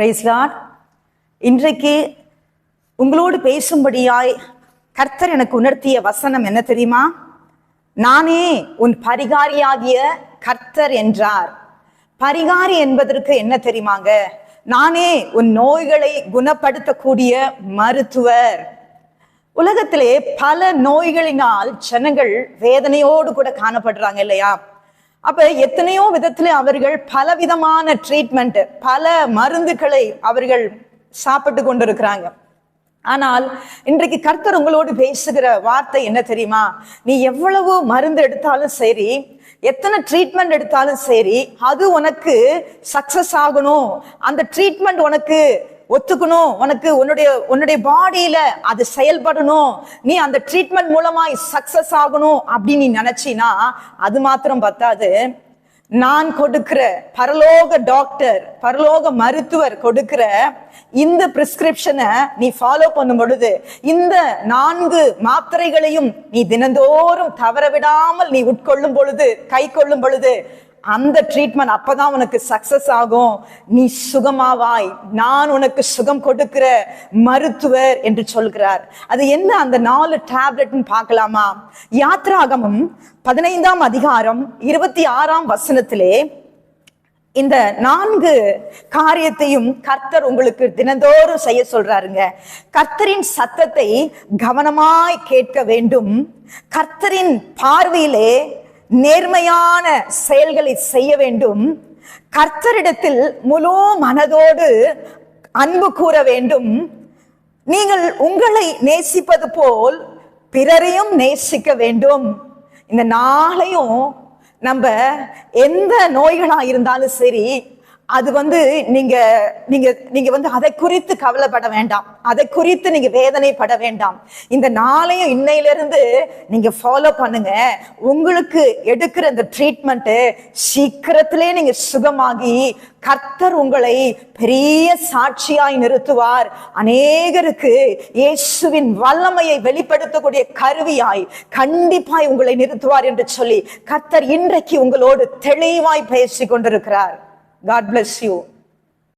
Price Lord இன்றைக்கு உங்களோடு பேசும்படியாய் கர்த்தர் எனக்கு உணர்த்திய வசனம் என்ன தெரியுமா? நானே உன் பரிகாரியாகிய கர்த்தர் என்றார். பரிகாரி என்பதற்கு என்ன தெரியுமாங்க? நானே உன் நோய்களை குணப்படுத்தக்கூடிய மருத்துவர். உலகத்திலே பல நோய்களினால் ஜனங்கள் வேதனையோடு கூட காணப்படுறாங்க இல்லையா? அப்ப எத்தனையோ விதத்துல அவர்கள் பலவிதமான ட்ரீட்மெண்ட் பல மருந்துகளை அவர்கள் சாப்பிட்டு கொண்டிருக்கிறாங்க. ஆனால் இன்றைக்கு கர்த்தர் உங்களோடு பேசுகிற வார்த்தை என்ன தெரியுமா? நீ எவ்வளவு மருந்து எடுத்தாலும் சரி எத்தனை ட்ரீட்மெண்ட் எடுத்தாலும் சரி அது உனக்கு சக்சஸ் ஆகணும். அந்த ட்ரீட்மெண்ட் உனக்கு ஒத்துக்கணும். உனக்கு உன்னுடைய உன்னுடைய பாடியில அது செயல்படணும். நீ அந்த ட்ரீட்மெண்ட் மூலமா சக்சஸ் ஆகணும் அப்படின்னு நீ நினைச்சினா அது மாத்திரம் பத்தாது. நான் கொடுக்கிற பரலோக டாக்டர் பரலோக மருத்துவர் கொடுக்கிற இந்த பிரிஸ்கிரிப்ஷனை நீ ஃபாலோ பண்ணும் பொழுது இந்த நான்கு மாத்திரைகளையும் நீ தினந்தோறும் தவற விடாமல் நீ உட்கொள்ளும் பொழுது கை கொள்ளும் பொழுது அந்த ட்ரீட்மெண்ட் அப்பதான் உனக்கு சக்சஸ் ஆகும். நீ சுகமாவாய். நான் உனக்கு சுகம் கொடுக்கிற மருத்துவர் என்று சொல்கிறார். அது என்ன அந்த நாலு டேப்லெட்னு பார்க்கலாமா? யாத்ராகமம் பதினைந்தாம் அதிகாரம் இருபத்தி ஆறாம் வசனத்திலே இந்த நான்கு காரியத்தையும் கர்த்தர் உங்களுக்கு தினந்தோறும் செய்ய சொல்றாருங்க. கர்த்தரின் சத்தத்தை கவனமாய் கேட்க வேண்டும். கர்த்தரின் பார்வையிலே நேர்மையான செயல்களை செய்ய வேண்டும். கர்த்தரிடத்தில் முழு மனதோடு அன்பு கூற வேண்டும். நீங்கள் உங்களை நேசிப்பது போல் பிறரையும் நேசிக்க வேண்டும். இந்த நாளையும் நம்ம எந்த நோய்களா இருந்தாலும் சரி அது வந்து நீங்க நீங்க நீங்க வந்து அதை குறித்து கவலைப்பட வேண்டாம். அதை குறித்து நீங்க வேதனைப்பட வேண்டாம். இந்த நாளையும் இன்னையிலிருந்து நீங்க ஃபாலோ பண்ணுங்க. உங்களுக்கு எடுக்கிற இந்த ட்ரீட்மெண்ட்டு சீக்கிரத்திலே நீங்க சுகமாகி கர்த்தர் உங்களை பெரிய சாட்சியாய் நிறுத்துவார். அநேகருக்கு இயேசுவின் வல்லமையை வெளிப்படுத்தக்கூடிய கருவியாய் கண்டிப்பாய் உங்களை நிறுத்துவார் என்று சொல்லி கர்த்தர் இன்றைக்கு உங்களோடு தெளிவாய் பேசிக் கொண்டிருக்கிறார். God bless you.